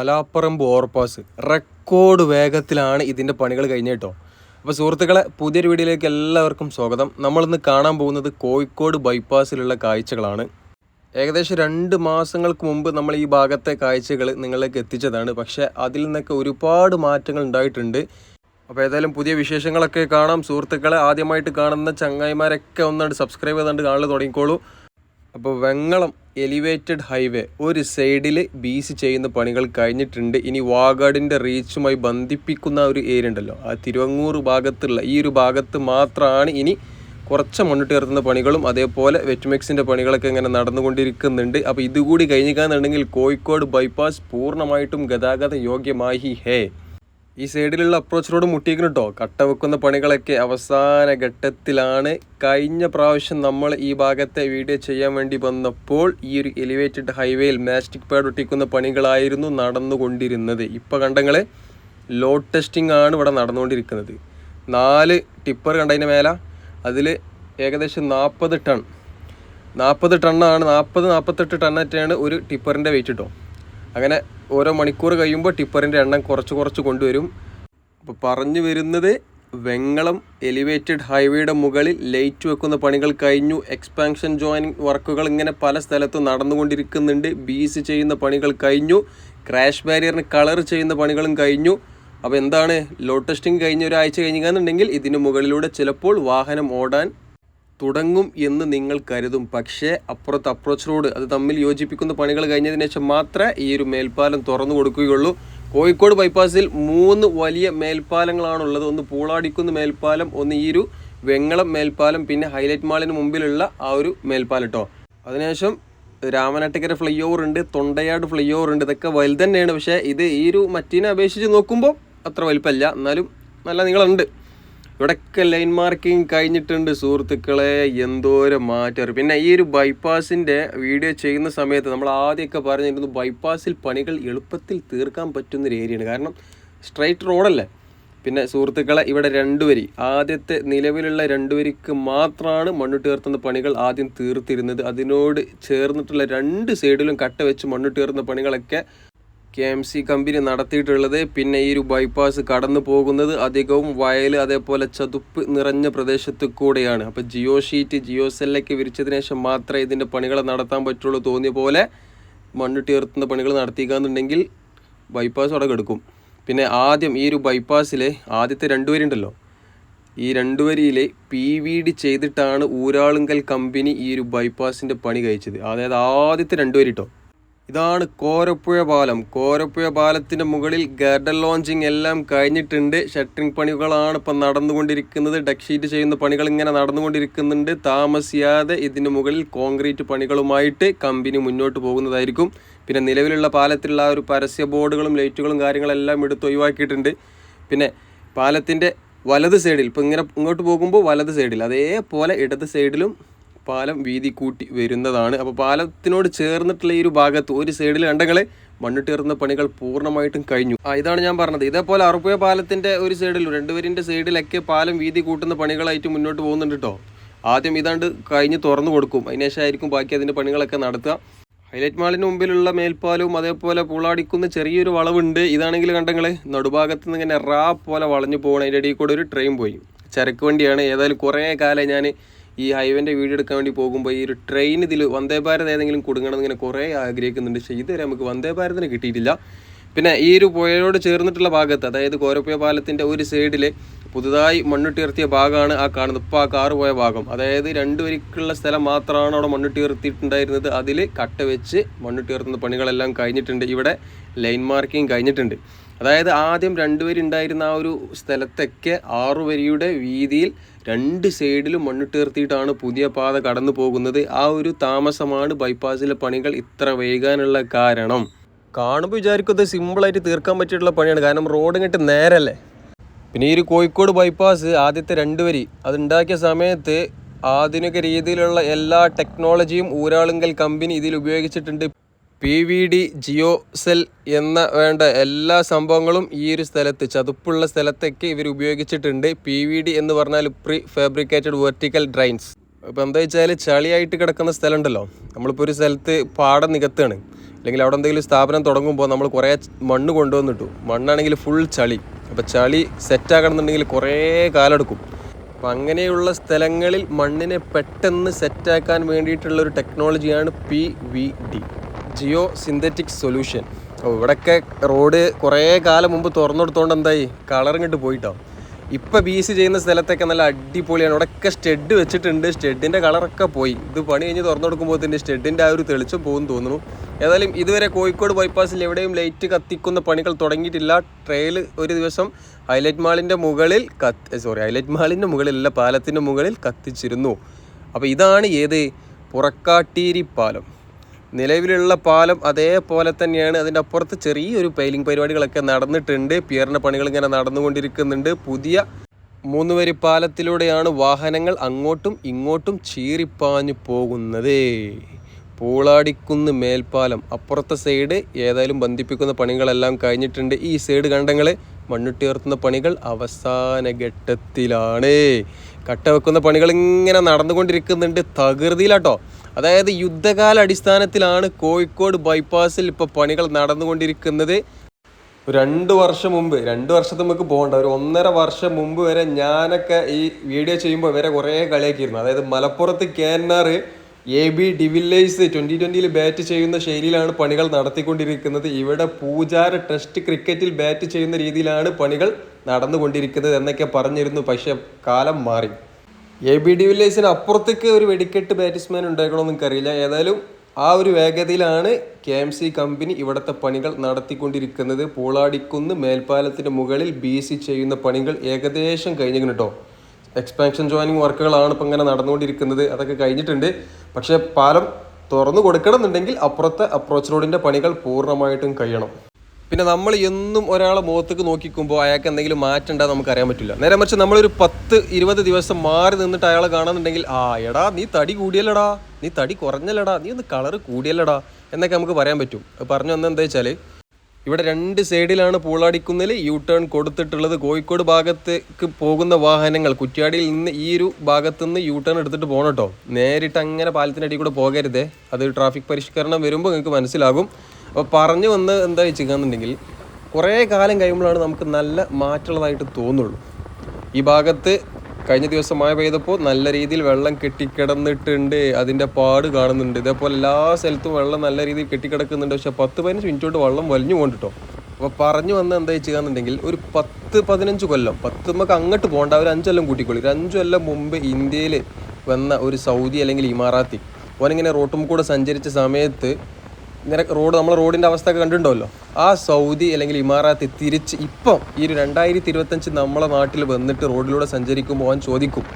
Malaparamba overpass record വേഗത്തിലാണ് ഇതിന്റെ പണികൾ കഴിഞ്ഞ കേട്ടോ. അപ്പോൾ സുഹൃത്തുക്കളെ പുതിയൊരു വീഡിയോയിലേക്ക് എല്ലാവർക്കും സ്വാഗതം. നമ്മളിന്ന് കാണാൻ പോകുന്നത് കോഴിക്കോട് ബൈപ്പാസിലുള്ള കാഴ്ചകളാണ്. ഏകദേശം രണ്ട് മാസങ്ങൾക്ക് മുമ്പ് നമ്മൾ ഈ ഭാഗത്തെ കാഴ്ചകൾ നിങ്ങളിലേക്ക് എത്തിച്ചതാണ്. പക്ഷേ അതിൽ നിന്നൊക്കെ ഒരുപാട് മാറ്റങ്ങൾ ഉണ്ടായിട്ടുണ്ട്. അപ്പോൾ ഏതായാലും പുതിയ വിശേഷങ്ങളൊക്കെ കാണാം. സുഹൃത്തുക്കളെ ആദ്യമായിട്ട് കാണുന്ന ചങ്ങായിമാരൊക്കെ ഒന്നാണ്ട് സബ്സ്ക്രൈബ് ചെയ്തുകൊണ്ട് കാണൽ തുടങ്ങിക്കോളൂ. അപ്പോൾ വെങ്ങളം എലിവേറ്റഡ് ഹൈവേ ഒരു സൈഡിൽ ബി സി ചെയ്യുന്ന പണികൾ കഴിഞ്ഞിട്ടുണ്ട്. ഇനി വാഗാടിന്റെ റീച്ചുമായി ബന്ധിപ്പിക്കുന്ന ഒരു ഏരിയ ഉണ്ടല്ലോ. ആ തിരുവങ്ങൂർ ഭാഗത്തുള്ള ഈ ഒരു ഭാഗത്ത് മാത്രമാണ് ഇനി കുറച്ച് മണ്ണിട്ട് ഉയർത്തുന്ന പണികളും അതേപോലെ വെറ്റ്മെക്സിന്റെ പണികളൊക്കെ ഇങ്ങനെ നടന്നുകൊണ്ടിരിക്കുന്നുണ്ട്. അപ്പോൾ ഇതുകൂടി കഴിഞ്ഞിക്കാന്നുണ്ടെങ്കിൽ കോഴിക്കോട് ബൈപ്പാസ് പൂർണമായിട്ടും ഗതാഗത യോഗ്യമായി ഹേ. ഈ സൈഡിലുള്ള അപ്രോച്ച് റോഡ് മുട്ടിയിരിക്കുന്നു കേട്ടോ കട്ട വെക്കുന്ന പണികളൊക്കെ അവസാന ഘട്ടത്തിലാണ്. കഴിഞ്ഞ പ്രാവശ്യം നമ്മൾ ഈ ഭാഗത്തെ വീഡിയോ ചെയ്യാൻ വേണ്ടി വന്നപ്പോൾ ഈ ഒരു എലിവേറ്റഡ് ഹൈവേയിൽ മാസ്റ്റിക് പാഡ് ഒട്ടിക്കുന്ന പണികളായിരുന്നു നടന്നുകൊണ്ടിരുന്നത്. ഇപ്പോൾ കണ്ടങ്ങൾ ലോഡ് ടെസ്റ്റിംഗ് ആണ് ഇവിടെ നടന്നുകൊണ്ടിരിക്കുന്നത്. നാല് ടിപ്പർ കണ്ടതിന് മേലെ. അതിൽ ഏകദേശം നാൽപ്പത് ടൺ. നാൽപ്പത് ടണ്ണാണ് നാൽപ്പത് നാൽപ്പത്തെട്ട് ടണ്ണറ്റാണ് ഒരു ടിപ്പറിന്റെ വെയിറ്റ് കേട്ടോ അങ്ങനെ ഓരോ മണിക്കൂർ കഴിയുമ്പോൾ ടിപ്പറിന്റെ എണ്ണം കുറച്ച് കുറച്ച് കൊണ്ടുവരും. അപ്പോൾ പറഞ്ഞു വരുന്നത് വെങ്ങളം എലിവേറ്റഡ് ഹൈവേയുടെ മുകളിൽ ലൈറ്റ് വെക്കുന്ന പണികൾ കഴിഞ്ഞു. എക്സ്പാൻഷൻ ജോയിനിങ് വർക്കുകൾ ഇങ്ങനെ പല സ്ഥലത്തും നടന്നുകൊണ്ടിരിക്കുന്നുണ്ട്. ബീസ് ചെയ്യുന്ന പണികൾ കഴിഞ്ഞു. ക്രാഷ് ബാരിയറിന് കളർ ചെയ്യുന്ന പണികളും കഴിഞ്ഞു. അപ്പോൾ എന്താണ്? ലോ ടെസ്റ്റിംഗ് കഴിഞ്ഞ ഒരാഴ്ച കഴിഞ്ഞാന്നുണ്ടെങ്കിൽ ഇതിന് മുകളിലൂടെ ചിലപ്പോൾ വാഹനം ഓടാൻ തുടങ്ങും എന്ന് നിങ്ങൾ കരുതും. പക്ഷേ അപ്പുറത്ത് അപ്രോച്ച് റോഡ് അത് തമ്മിൽ യോജിപ്പിക്കുന്ന പണികൾ കഴിഞ്ഞതിന് ശേഷം മാത്രമേ ഈ ഒരു മേൽപ്പാലം തുറന്നു കൊടുക്കുകയുള്ളൂ. കോഴിക്കോട് ബൈപ്പാസിൽ മൂന്ന് വലിയ മേൽപ്പാലങ്ങളാണുള്ളത്. ഒന്ന് പൂളാടിക്കുന്ന് മേൽപ്പാലം ഒന്ന് ഈ ഒരു വെങ്ങളം മേൽപ്പാലം പിന്നെ ഹൈലൈറ്റ് മാളിന് മുമ്പിലുള്ള ആ ഒരു മേൽപ്പാലം കേട്ടോ അതിനുശേഷം രാമനാട്ടുകര ഫ്ലൈ ഓവർ ഉണ്ട് തൊണ്ടയാട് ഫ്ലൈ ഓവർ ഉണ്ട്. ഇതൊക്കെ വലുതന്നെയാണ് പക്ഷേ ഇത് ഈ ഒരു മറ്റീനെ അപേക്ഷിച്ച് നോക്കുമ്പോൾ അത്ര വലുപ്പമല്ല എന്നാലും നല്ല നീളമുണ്ട്. ഇവിടെയൊക്കെ ലൈൻ മാർക്കിംഗ് കഴിഞ്ഞിട്ടുണ്ട് സുഹൃത്തുക്കളെ. എന്തോരം മാറ്റം. പിന്നെ ഈ ഒരു ബൈപ്പാസിന്റെ വീഡിയോ ചെയ്യുന്ന സമയത്ത് നമ്മൾ ആദ്യമൊക്കെ പറഞ്ഞിരുന്നു ബൈപ്പാസിൽ പണികൾ എളുപ്പത്തിൽ തീർക്കാൻ പറ്റുന്നൊരു ഏരിയയാണ് കാരണം സ്ട്രൈറ്റ് റോഡല്ലേ പിന്നെ സുഹൃത്തുക്കളെ ഇവിടെ രണ്ട് വരി. ആദ്യത്തെ നിലവിലുള്ള രണ്ട് വരിക്ക് മാത്രമാണ് മണ്ണിട്ട് ഉയർത്തുന്ന പണികൾ ആദ്യം തീർത്തിരുന്നത്. അതിനോട് ചേർന്നിട്ടുള്ള രണ്ട് സൈഡിലും കട്ട വെച്ച് മണ്ണിട്ട് ഉയർത്തുന്ന പണികളൊക്കെ കെ എം സി കമ്പനി നടത്തിയിട്ടുള്ളത്. പിന്നെ ഈ ഒരു ബൈപ്പാസ് കടന്നു പോകുന്നത് അധികവും വയൽ അതേപോലെ ചതുപ്പ് നിറഞ്ഞ പ്രദേശത്ത് കൂടെയാണ്. അപ്പോൾ ജിയോ ഷീറ്റ് ജിയോ സെല്ലൊക്കെ വിരിച്ചതിന് ശേഷം മാത്രമേ ഇതിന്റെ പണികൾ നടത്താൻ പറ്റുള്ളൂ തോന്നിയ പോലെ മണ്ണ് തീർത്തുന്ന പണികൾ നടത്തിക്കാന്നുണ്ടെങ്കിൽ ബൈപ്പാസ് അവിടെ കിടക്കും. പിന്നെ ആദ്യം ഈ ഒരു ബൈപ്പാസിൽ ആദ്യത്തെ രണ്ട് വരി ഉണ്ടല്ലോ. ഈ രണ്ട് വരിയിൽ പി വി ഡി ചെയ്തിട്ടാണ് ഊരാളുങ്കൽ കമ്പനി ഈ ഒരു ബൈപ്പാസിന്റെ പണി കഴിച്ചത്. അതായത് ആദ്യത്തെ രണ്ട് വരിട്ടോ ഇതാണ് കോരപ്പുഴ പാലം. കോരപ്പുഴ പാലത്തിന്റെ മുകളിൽ ഗർഡൻ ലോഞ്ചിങ് എല്ലാം കഴിഞ്ഞിട്ടുണ്ട്. ഷട്ടറിങ് പണികളാണ് ഇപ്പം നടന്നുകൊണ്ടിരിക്കുന്നത്. ഡക്ക് ഷീറ്റ് ചെയ്യുന്ന പണികൾ ഇങ്ങനെ നടന്നുകൊണ്ടിരിക്കുന്നുണ്ട്. താമസിയാതെ ഇതിന് മുകളിൽ കോൺക്രീറ്റ് പണികളുമായിട്ട് കമ്പനി മുന്നോട്ട് പോകുന്നതായിരിക്കും. പിന്നെ നിലവിലുള്ള പാലത്തിലുള്ള ആ ഒരു പരസ്യ ബോർഡുകളും ലൈറ്റുകളും കാര്യങ്ങളെല്ലാം എടുത്ത് ഒഴിവാക്കിയിട്ടുണ്ട്. പിന്നെ പാലത്തിന്റെ വലത് സൈഡിൽ ഇപ്പം ഇങ്ങനെ ഇങ്ങോട്ട് പോകുമ്പോൾ വലത് സൈഡിൽ അതേപോലെ ഇടത് സൈഡിലും പാലം വീതി കൂട്ടി വരുന്നതാണ്. അപ്പോൾ പാലത്തിനോട് ചേർന്നിട്ടുള്ള ഈ ഒരു ഭാഗത്ത് ഒരു സൈഡിൽ കണ്ടങ്ങളെ മണ്ണിട്ടേറുന്ന പണികൾ പൂർണമായിട്ടും കഴിഞ്ഞു. ആ ഇതാണ് ഞാൻ പറഞ്ഞത്. ഇതേപോലെ അറുപുഴ പാലത്തിന്റെ ഒരു സൈഡിൽ രണ്ടുപേരിന്റെ സൈഡിലൊക്കെ പാലം വീതി കൂട്ടുന്ന പണികളായിട്ട് മുന്നോട്ട് പോകുന്നുണ്ട് കേട്ടോ ആദ്യം ഇതാണ്ട് കഴിഞ്ഞ് തുറന്നു കൊടുക്കും. അതിനുശേഷമായിരിക്കും ബാക്കി അതിന്റെ പണികളൊക്കെ നടത്തുക. ഹൈലൈറ്റ് മാളിന് മുമ്പിലുള്ള മേൽപ്പാലവും അതേപോലെ പൂളാടിക്കുന്ന ചെറിയൊരു വളവുണ്ട്. ഇതാണെങ്കിൽ കണ്ടങ്ങളെ നടുഭാഗത്ത് നിന്ന് ഇങ്ങനെ റാ പോലെ വളഞ്ഞു പോകണം. അതിന്റെ ഇടയിൽ കൂടെ ഒരു ട്രെയിൻ പോയി. ചരക്ക് വണ്ടിയാണ്. ഏതായാലും കുറേ കാലം ഞാൻ ഈ ഹൈവേന്റെ വീഡിയോ എടുക്കാൻ വേണ്ടി പോകുമ്പോൾ ഈ ഒരു ട്രെയിൻ ഇതിൽ വന്ദേ ഭാരത് ഏതെങ്കിലും കൊടുക്കണം ഇങ്ങനെ കുറേ ആഗ്രഹിക്കുന്നുണ്ട്. പക്ഷേ ഇതുവരെ നമുക്ക് വന്ദേ ഭാരതിന് കിട്ടിയിട്ടില്ല. പിന്നെ ഈ ഒരു പുഴയോട് ചേർന്നിട്ടുള്ള ഭാഗത്ത് അതായത് കോരപ്പുഴ പാലത്തിന്റെ ഒരു സൈഡിൽ പുതുതായി മണ്ണിട്ടുയർത്തിയ ഭാഗമാണ് ആ കാണുന്നത്. ഇപ്പോൾ ആ കാറ് പോയ ഭാഗം. അതായത് രണ്ട് വരിക്കുള്ള സ്ഥലം മാത്രമാണ് അവിടെ മണ്ണിട്ടുയർത്തിയിട്ടുണ്ടായിരുന്നത്. അതിൽ കട്ട വെച്ച് മണ്ണിട്ടുയർത്തുന്ന പണികളെല്ലാം കഴിഞ്ഞിട്ടുണ്ട്. ഇവിടെ ലൈൻ മാർക്കിങ് കഴിഞ്ഞിട്ടുണ്ട്. അതായത് ആദ്യം രണ്ടുപേരുണ്ടായിരുന്ന ആ ഒരു സ്ഥലത്തൊക്കെ ആറുവരിയുടെ വീതിയിൽ രണ്ട് സൈഡിലും മണ്ണിട്ടുയർത്തിയിട്ടാണ് പുതിയ പാത കടന്നു പോകുന്നത്. ആ ഒരു താമസമാണ് ബൈപ്പാസിലെ പണികൾ ഇത്ര വൈകാനുള്ള കാരണം. കാണുമ്പോൾ വിചാരിക്കും അത് സിമ്പിളായിട്ട് തീർക്കാൻ പറ്റിയിട്ടുള്ള പണിയാണ്. കാരണം റോഡ് ഇങ്ങോട്ട് നേരല്ലേ? പിന്നെ ഈ ഒരു കോഴിക്കോട് ബൈപ്പാസ് ആദ്യത്തെ രണ്ട് വരി. അത് ഉണ്ടാക്കിയ സമയത്ത് ആധുനിക രീതിയിലുള്ള എല്ലാ ടെക്നോളജിയും ഊരാളുങ്കൽ കമ്പനി ഇതിൽ ഉപയോഗിച്ചിട്ടുണ്ട്. P V D geo cell എന്ന വേണ്ട എല്ലാ സംഭവങ്ങളും ഈ ഒരു സ്ഥലത്ത് ചതുപ്പുള്ള സ്ഥലത്തൊക്കെ ഇവർ ഉപയോഗിച്ചിട്ടുണ്ട്. പി വി ഡി എന്ന് പറഞ്ഞാൽ പ്രീ ഫാബ്രിക്കേറ്റഡ് വെർട്ടിക്കൽ ഡ്രൈൻസ് ഇപ്പം എന്താ വെച്ചാൽ ചളിയായിട്ട് കിടക്കുന്ന സ്ഥലമുണ്ടല്ലോ. നമ്മളിപ്പോൾ ഒരു സ്ഥലത്ത് പാടം നികത്താണ്. അല്ലെങ്കിൽ അവിടെ എന്തെങ്കിലും സ്ഥാപനം തുടങ്ങുമ്പോൾ നമ്മൾ കുറേ മണ്ണ് കൊണ്ടുവന്നിട്ടു. മണ്ണാണെങ്കിൽ ഫുൾ ചളി. അപ്പോൾ ചളി സെറ്റാക്കണമെന്നുണ്ടെങ്കിൽ കുറേ കാലെടുക്കും. അപ്പം അങ്ങനെയുള്ള സ്ഥലങ്ങളിൽ മണ്ണിനെ പെട്ടെന്ന് സെറ്റാക്കാൻ വേണ്ടിയിട്ടുള്ള ഒരു ടെക്നോളജിയാണ് P V D. Geo synthetic solution. ഇവിടെയൊക്കെ റോഡ് കുറേ കാലം മുമ്പ് തുറന്നെടുത്തോണ്ട് എന്തായി? കളർ ഇങ്ങോട്ട് പോയിട്ടോ. ഇപ്പം ബി സി ചെയ്യുന്ന സ്ഥലത്തൊക്കെ നല്ല അടിപൊളിയാണ്. ഇവിടെയൊക്കെ സ്റ്റെഡ് വെച്ചിട്ടുണ്ട്. സ്റ്റെഡിന്റെ കളറൊക്കെ പോയി. ഇത് പണി കഴിഞ്ഞ് തുറന്നെടുക്കുമ്പോൾ തന്നെ സ്റ്റെഡിന്റെ ആ ഒരു തെളിച്ചം പോകും തോന്നുന്നു. ഏതായാലും ഇതുവരെ കോഴിക്കോട് ബൈപ്പാസിൽ എവിടെയും ലൈറ്റ് കത്തിക്കുന്ന പണികൾ തുടങ്ങിയിട്ടില്ല. ട്രെയിൽ ഒരു ദിവസം ഹൈലൈറ്റ് മാളിന്റെ മുകളിൽ കത്ത് സോറി ഹൈലൈറ്റ് മാളിന്റെ മുകളിലല്ല പാലത്തിന്റെ മുകളിൽ കത്തിച്ചിരുന്നു. അപ്പോൾ ഇതാണ് ഏത്? പുറക്കാട്ടീരി പാലം നിലവിലുള്ള പാലം അതേപോലെ തന്നെയാണ്. അതിന്റെ അപ്പുറത്ത് ചെറിയൊരു പെയിലിംഗ് പരിപാടികളൊക്കെ നടന്നിട്ടുണ്ട്. പിയറിന്റെ പണികൾ ഇങ്ങനെ നടന്നുകൊണ്ടിരിക്കുന്നുണ്ട്. പുതിയ മൂന്ന് വരി പാലത്തിലൂടെയാണ് വാഹനങ്ങൾ അങ്ങോട്ടും ഇങ്ങോട്ടും ചീറിപ്പാഞ്ഞു പോകുന്നത്. പൂളാടിക്കുന്ന് മേൽപ്പാലം. അപ്പുറത്തെ സൈഡ് ഏതായാലും ബന്ധിപ്പിക്കുന്ന പണികളെല്ലാം കഴിഞ്ഞിട്ടുണ്ട്. ഈ സൈഡ് കണ്ടങ്ങൾ മണ്ണുട്ടിയർത്തുന്ന പണികൾ അവസാന ഘട്ടത്തിലാണ്. കട്ട വെക്കുന്ന പണികൾ ഇങ്ങനെ നടന്നുകൊണ്ടിരിക്കുന്നുണ്ട്. തകൃതിയിലാട്ടോ. അതായത് യുദ്ധകാല അടിസ്ഥാനത്തിലാണ് കോഴിക്കോട് ബൈപ്പാസിൽ ഇപ്പോൾ പണികൾ നടന്നുകൊണ്ടിരിക്കുന്നത്. രണ്ട് വർഷം മുമ്പ് രണ്ട് വർഷത്തെ നമുക്ക് പോകണ്ട ഒരു ഒന്നര വർഷം മുമ്പ് വരെ ഞാനൊക്കെ ഈ വീഡിയോ ചെയ്യുമ്പോൾ വരെ കുറേ കളിയാക്കിയിരുന്നു. അതായത് മലപ്പുറത്ത് കേന്നാർ A B de Villiers twenty ട്വന്റിയിൽ bat ചെയ്യുന്ന ശൈലിയിലാണ് പണികൾ നടത്തിക്കൊണ്ടിരിക്കുന്നത്. ഇവിടെ പൂജാര ടെസ്റ്റ് ക്രിക്കറ്റിൽ ബാറ്റ് ചെയ്യുന്ന രീതിയിലാണ് പണികൾ നടന്നുകൊണ്ടിരിക്കുന്നത് എന്നൊക്കെ പറഞ്ഞിരുന്നു. പക്ഷേ കാലം മാറി. എ ബി ഡി വില്ലേഴ്സിന് അപ്പുറത്തേക്ക് ഒരു വെടിക്കെട്ട് ബാറ്റ്സ്മാൻ ഉണ്ടാക്കണമെന്ന് എനിക്കറിയില്ല ഏതായാലും ആ ഒരു വേഗതയിലാണ് കെ എം സി കമ്പനി ഇവിടുത്തെ പണികൾ നടത്തിക്കൊണ്ടിരിക്കുന്നത്. പൂളാടിക്കുന്ന് മേൽപ്പാലത്തിന്റെ മുകളിൽ ബി സി ചെയ്യുന്ന പണികൾ ഏകദേശം കഴിഞ്ഞിരിക്കുന്നു കേട്ടോ എക്സ്പാൻഷൻ ജോയിനിങ് വർക്കുകളാണ് ഇപ്പം ഇങ്ങനെ നടന്നുകൊണ്ടിരിക്കുന്നത്. അതൊക്കെ കഴിഞ്ഞിട്ടുണ്ട്. പക്ഷേ പാലം തുറന്നു കൊടുക്കണം എന്നുണ്ടെങ്കിൽ അപ്പുറത്തെ അപ്രോച്ച് റോഡിന്റെ പണികൾ പൂർണമായിട്ടും കഴിയണം. പിന്നെ നമ്മൾ എന്നും ഒരാളെ മുഖത്തേക്ക് നോക്കിക്കുമ്പോൾ അയാൾക്ക് എന്തെങ്കിലും മാറ്റം ഉണ്ടാകും നമുക്ക് അറിയാൻ പറ്റില്ല. നേരെ മറിച്ച് നമ്മളൊരു പത്ത് ഇരുപത് ദിവസം മാറി നിന്നിട്ട് അയാളെ കാണുന്നുണ്ടെങ്കിൽ ആ എടാ നീ തടി കൂടിയല്ലടാ നീ തടി കുറഞ്ഞല്ലടാ നീ ഒന്ന് കളറ് കൂടിയല്ലടാ എന്നൊക്കെ നമുക്ക് പറയാൻ പറ്റും. പറഞ്ഞു വന്നത് എന്താ വെച്ചാൽ ഇവിടെ രണ്ട് സൈഡിലാണ് പൂളാടിക്കുന്നിൽ യു ടേൺ കൊടുത്തിട്ടുള്ളത്. കോഴിക്കോട് ഭാഗത്തേക്ക് പോകുന്ന വാഹനങ്ങൾ കുറ്റ്യാടിയിൽ നിന്ന് ഈ ഒരു ഭാഗത്തു നിന്ന് യു ടേൺ എടുത്തിട്ട് പോകണം കേട്ടോ. നേരിട്ട് അങ്ങനെ പാലത്തിന്റെ അടിയിൽ കൂടെ പോകരുതേ. അത് ട്രാഫിക് പരിഷ്കരണം വരുമ്പോൾ നിങ്ങൾക്ക് മനസ്സിലാകും. അപ്പോൾ പറഞ്ഞു വന്ന് എന്താ വെച്ചിരിക്കുകയെന്നുണ്ടെങ്കിൽ കുറേ കാലം കഴിയുമ്പോഴാണ് നമുക്ക് നല്ല മാറ്റമുള്ളതായിട്ട് തോന്നുള്ളൂ. ഈ ഭാഗത്ത് കഴിഞ്ഞ ദിവസം മഴ പെയ്തപ്പോൾ നല്ല രീതിയിൽ വെള്ളം കെട്ടിക്കിടന്നിട്ടുണ്ട് അതിന്റെ പാട് കാണുന്നുണ്ട്. ഇതേപോലെ എല്ലാ സ്ഥലത്തും വെള്ളം നല്ല രീതിയിൽ കെട്ടിക്കിടക്കുന്നുണ്ട്. പക്ഷേ പത്ത് പതിനഞ്ച് മിനിറ്റ് കൊണ്ട് വെള്ളം വലിഞ്ഞു കൊണ്ടിട്ടോ അപ്പോൾ പറഞ്ഞു വന്ന് എന്താ വെച്ചുകാന്നുണ്ടെങ്കിൽ ഒരു പത്ത് പതിനഞ്ച് കൊല്ലം പത്ത് നമുക്ക് അങ്ങോട്ട് പോകണ്ട ഒരു കൊല്ലം കൂട്ടിക്കൊള്ളി ഒരു അഞ്ചു കൊല്ലം മുമ്പ് ഇന്ത്യയിൽ വന്ന ഒരു സൗദി അല്ലെങ്കിൽ ഇമാറാത്തി. ഓനിങ്ങനെ റോട്ടും കൂടെ സഞ്ചരിച്ച സമയത്ത് ഇങ്ങനെ റോഡ് നമ്മൾ റോഡിന്റെ അവസ്ഥ ഒക്കെ കണ്ടിട്ടുണ്ടല്ലോ. ആ സൗദി അല്ലെങ്കിൽ ഇമാറാത്ത് തിരിച്ച് ഇപ്പം ഈ ഒരു രണ്ടായിരത്തി ഇരുപത്തഞ്ച് നമ്മളെ നാട്ടിൽ വന്നിട്ട് റോഡിലൂടെ സഞ്ചരിക്കുമ്പോൾ അവൻ ചോദിക്കും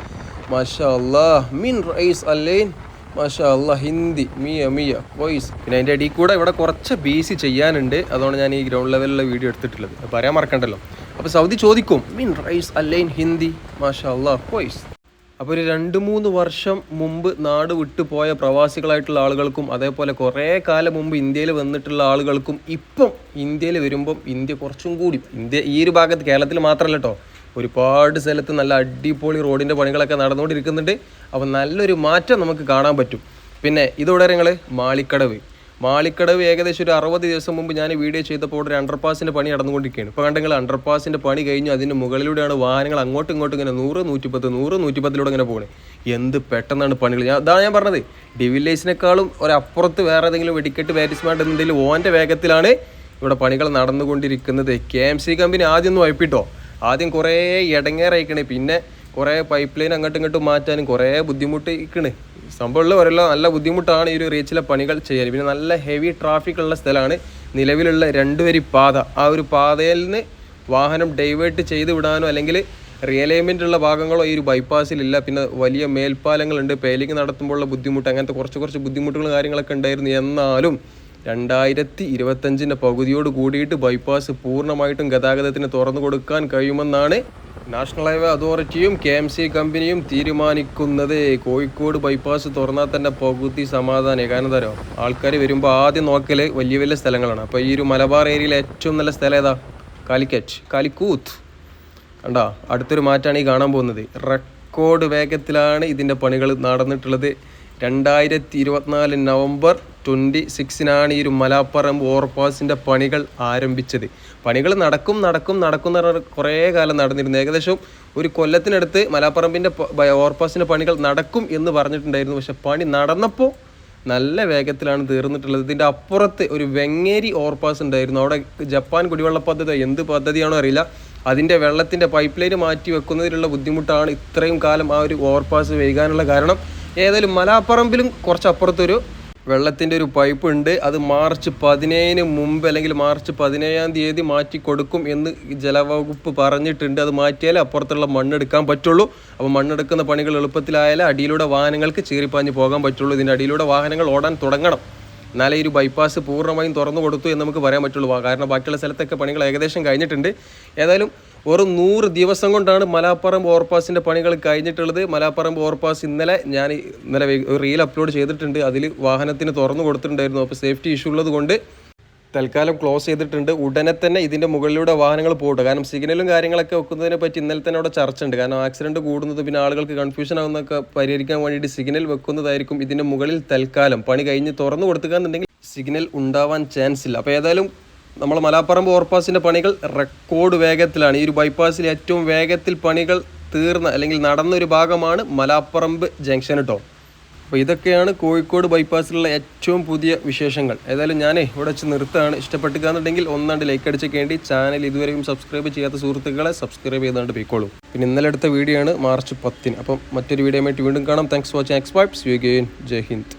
മാഷാ അല്ലാ മീൻ റൈസ് അല്ലേൻ മാഷാ ഹിന്ദി മിയ മിയ വോയിസ്. പിന്നെ അതിന്റെ അടിയിൽ കൂടെ ഇവിടെ കുറച്ച് ബി സി ചെയ്യാനുണ്ട്. അതുകൊണ്ട് ഞാൻ ഈ ഗ്രൗണ്ട് ലെവലിലുള്ള വീഡിയോ എടുത്തിട്ടുള്ളത്. പറയാൻ മറക്കണ്ടല്ലോ. അപ്പോൾ സൗദി ചോദിക്കും മീൻ റൈസ് അല്ലേൻ ഹിന്ദി മാഷാ വോയിസ്. അപ്പോൾ ഒരു രണ്ട് മൂന്ന് വർഷം മുമ്പ് നാട് വിട്ടു പോയ പ്രവാസികളായിട്ടുള്ള ആളുകൾക്കും അതേപോലെ കുറേ കാലം മുമ്പ് ഇന്ത്യയിൽ വന്നിട്ടുള്ള ആളുകൾക്കും ഇപ്പം ഇന്ത്യയിൽ വരുമ്പം ഇന്ത്യ കുറച്ചും കൂടി ഇന്ത്യ ഈ ഒരു ഭാഗത്ത് കേരളത്തിൽ മാത്രമല്ല കേട്ടോ ഒരുപാട് സ്ഥലത്ത് നല്ല അടിപൊളി റോഡിന്റെ പണികളൊക്കെ നടന്നുകൊണ്ടിരിക്കുന്നുണ്ട്. അപ്പോൾ നല്ലൊരു മാറ്റം നമുക്ക് കാണാൻ പറ്റും. പിന്നെ ഇതോടെ നിങ്ങൾ മാളിക്കടവ്. മാളിക്കടവ് ഏകദേശം ഒരു അറുപത് ദിവസം മുമ്പ് ഞാൻ വീഡിയോ ചെയ്തപ്പോൾ ഒരു അണ്ടർപാസിന്റെ പണി നടന്നുകൊണ്ടിരിക്കുകയാണ്. ഇപ്പോൾ കണ്ടെങ്കിൽ അണ്ടർപാസിന്റെ പണി കഴിഞ്ഞു അതിന്റെ മുകളിലൂടെയാണ് വാഹനങ്ങൾ അങ്ങോട്ടും ഇങ്ങോട്ടും ഇങ്ങനെ നൂറ് നൂറ്റിപ്പത്ത് നൂറ് നൂറ്റിപ്പത്തിലൂടെ ഇങ്ങനെ പോകണേ എന്ത് പെട്ടെന്നാണ് പണികൾ? ഞാൻ അതാണ് ഞാൻ പറഞ്ഞത്. ഡിവില്ലേഴ്സിനേക്കാളും ഒരപ്പുറത്ത് വേറെ ഏതെങ്കിലും വെടിക്കെട്ട് ബാറ്റിസ്മാൻ എന്തെങ്കിലും ഓന്റെ വേഗത്തിലാണ് ഇവിടെ പണികൾ നടന്നുകൊണ്ടിരിക്കുന്നത്. കെ എം സി കമ്പനി ആദ്യം ഒന്ന് വൈപ്പിട്ടോ. ആദ്യം കുറേ ഇടങ്ങേറയിക്കണേ. പിന്നെ കുറേ പൈപ്പ് ലൈൻ അങ്ങോട്ടും ഇങ്ങോട്ടും മാറ്റാനും കുറേ ബുദ്ധിമുട്ടിക്കണ്. സംഭവമുള്ള ഒരെല്ലാം നല്ല ബുദ്ധിമുട്ടാണ് ഈ ഒരു റീച്ചിലെ പണികൾ ചെയ്യാൻ. പിന്നെ നല്ല ഹെവി ട്രാഫിക് ഉള്ള സ്ഥലമാണ്. നിലവിലുള്ള രണ്ടുവരി പാത. ആ ഒരു പാതയിൽ നിന്ന് വാഹനം ഡൈവേർട്ട് ചെയ്ത് വിടാനോ അല്ലെങ്കിൽ റിയലൈൻമെന്റ് ഉള്ള ഭാഗങ്ങളോ ഈ ഒരു ബൈപ്പാസിലില്ല പിന്നെ വലിയ മേൽപ്പാലങ്ങളുണ്ട്. പേലിങ് നടത്തുമ്പോഴുള്ള ബുദ്ധിമുട്ട് അങ്ങനത്തെ കുറച്ച് കുറച്ച് ബുദ്ധിമുട്ടുകളും കാര്യങ്ങളൊക്കെ ഉണ്ടായിരുന്നു. എന്നാലും രണ്ടായിരത്തി ഇരുപത്തഞ്ചിന്റെ പകുതിയോട് കൂടിയിട്ട് ബൈപ്പാസ് പൂർണമായിട്ടും ഗതാഗതത്തിന് തുറന്നു കൊടുക്കാൻ കഴിയുമെന്നാണ് നാഷണൽ ഹൈവേ അതോറിറ്റിയും കെ എം സി കമ്പനിയും തീരുമാനിക്കുന്നത് കോഴിക്കോട് ബൈപ്പാസ് തുറന്നാൽ തന്നെ പകുതി സമാധാനം കാരണം എന്താ ആൾക്കാർ വരുമ്പോൾ ആദ്യം നോക്കൽ വലിയ വലിയ സ്ഥലങ്ങളാണ്. അപ്പോൾ ഈ ഒരു മലബാർ ഏരിയയിലെ ഏറ്റവും നല്ല സ്ഥലം ഏതാ? കാലിക്കറ്റ്. കാലിക്കൂത്ത്. കണ്ടാ? അടുത്തൊരു മാറ്റാണ് ഈ കാണാൻ പോകുന്നത്. റെക്കോർഡ് വേഗത്തിലാണ് ഇതിന്റെ പണികൾ നടന്നിട്ടുള്ളത്. രണ്ടായിരത്തി ഇരുപത്തിനാല് നവംബർ ട്വന്റി സിക്സിനാണ് ഈ ഒരു മലാപ്പറമ്പ് ഓവർപാസിന്റെ പണികൾ ആരംഭിച്ചത്. പണികൾ നടക്കും നടക്കും നടക്കും എന്ന് പറഞ്ഞാൽ കുറേ കാലം നടന്നിരുന്നു. ഏകദേശം ഒരു കൊല്ലത്തിനടുത്ത് മലാപ്പറമ്പിന്റെ ഓവർപാസിന്റെ പണികൾ നടക്കും എന്ന് പറഞ്ഞിട്ടുണ്ടായിരുന്നു. പക്ഷെ പണി നടന്നപ്പോൾ നല്ല വേഗത്തിലാണ് തീർന്നിട്ടുള്ളത്. ഇതിന്റെ അപ്പുറത്ത് ഒരു വെങ്ങേരി ഓവർപാസ് ഉണ്ടായിരുന്നു. അവിടെ ജപ്പാൻ കുടിവെള്ള പദ്ധതി എന്ത് പദ്ധതിയാണോ അറിയില്ല. അതിന്റെ വെള്ളത്തിന്റെ പൈപ്പ് ലൈൻ മാറ്റി വെക്കുന്നതിലുള്ള ബുദ്ധിമുട്ടാണ് ഇത്രയും കാലം ആ ഒരു ഓവർപാസ് വൈകാനുള്ള കാരണം. ഏതായാലും മലാപ്പറമ്പിലും കുറച്ച് അപ്പുറത്തൊരു വെള്ളത്തിന്റെ ഒരു പൈപ്പ് ഉണ്ട്. അത് മാർച്ച് പതിനേഴിന് മുമ്പ് അല്ലെങ്കിൽ മാർച്ച് പതിനേഴാം തീയതി മാറ്റി കൊടുക്കും എന്ന് ജലവകുപ്പ് പറഞ്ഞിട്ടുണ്ട്. അത് മാറ്റിയാലേ അപ്പുറത്തുള്ള മണ്ണെടുക്കാൻ പറ്റുള്ളൂ. അപ്പോൾ മണ്ണെടുക്കുന്ന പണികൾ എളുപ്പത്തിലായാലേ അടിയിലൂടെ വാഹനങ്ങൾക്ക് ചീറിപ്പാഞ്ഞ് പോകാൻ പറ്റുള്ളൂ. ഇതിന്റെ അടിയിലൂടെ വാഹനങ്ങൾ ഓടാൻ തുടങ്ങണം. എന്നാലേ ഒരു ബൈപ്പാസ് പൂർണമായും തുറന്നു കൊടുത്തു എന്ന് നമുക്ക് പറയാൻ പറ്റുള്ളൂ. കാരണം ബാക്കിയുള്ള സ്ഥലത്തൊക്കെ പണികൾ ഏകദേശം കഴിഞ്ഞിട്ടുണ്ട്. ഏതായാലും ഒരു നൂറ് ദിവസം കൊണ്ടാണ് മലാപ്പറമ്പ് ഓവർപാസിന്റെ പണികൾ കഴിഞ്ഞിട്ടുള്ളത്. മലാപ്പറമ്പ് ഓവർപാസ് ഇന്നലെ ഞാൻ ഇന്നലെ റീൽ അപ്ലോഡ് ചെയ്തിട്ടുണ്ട്. അതിൽ വാഹനത്തിന് തുറന്നു കൊടുത്തിട്ടുണ്ടായിരുന്നു. അപ്പോൾ സേഫ്റ്റി ഇഷ്യൂ ഉള്ളത് കൊണ്ട് തൽക്കാലം ക്ലോസ് ചെയ്തിട്ടുണ്ട്. ഉടനെ തന്നെ ഇതിന്റെ മുകളിലൂടെ വാഹനങ്ങൾ പോകട്ടെ. കാരണം സിഗ്നലും കാര്യങ്ങളൊക്കെ വെക്കുന്നതിനെ പറ്റി ഇന്നലെ തന്നെ അവിടെ ചർച്ച ഉണ്ട്. കാരണം ആക്സിഡന്റ് കൂടുന്നത് പിന്നെ ആളുകൾക്ക് കൺഫ്യൂഷൻ ആവുന്നതൊക്കെ പരിഹരിക്കാൻ വേണ്ടിയിട്ട് സിഗ്നൽ വെക്കുന്നതായിരിക്കും ഇതിന്റെ മുകളിൽ തൽക്കാലം. പണി കഴിഞ്ഞ് തുറന്നു കൊടുക്കുക സിഗ്നൽ ഉണ്ടാവാൻ ചാൻസ് ഇല്ല. അപ്പോൾ ഏതായാലും നമ്മൾ മലാപ്പറമ്പ് ഓവർപാസിന്റെ പണികൾ റെക്കോർഡ് വേഗത്തിലാണ്. ഈ ഒരു ബൈപ്പാസിൽ ഏറ്റവും വേഗത്തിൽ പണികൾ തീർന്ന അല്ലെങ്കിൽ നടന്നൊരു ഭാഗമാണ് മലാപ്പറമ്പ് ജംഗ്ഷൻ കേട്ടോ അപ്പോൾ ഇതൊക്കെയാണ് കോഴിക്കോട് ബൈപ്പാസിലുള്ള ഏറ്റവും പുതിയ വിശേഷങ്ങൾ. ഏതായാലും ഞാൻ ഇവിടെ വെച്ച് നിർത്താണ് ഇഷ്ടപ്പെട്ടുകയെന്നുണ്ടെങ്കിൽ ഒന്നാണ്ട് ലൈക്ക് അടിച്ചേക്കേണ്ടി ചാനൽ ഇതുവരെയും സബ്സ്ക്രൈബ് ചെയ്യാത്ത സുഹൃത്തുക്കളെ സബ്സ്ക്രൈബ് ചെയ്താണ്ട് പോയിക്കോളൂ. പിന്നെ ഇന്നലെ എടുത്ത വീഡിയോ ആണ് മാർച്ച് പത്തിന്. അപ്പം മറ്റൊരു വീഡിയോ ആയിട്ട് വീണ്ടും കാണാം. താങ്ക്സ് വാച്ചിങ് എക്സ്പൈപ്സ് യു ഗെയിൻ ജയ് ഹിന്ദ്.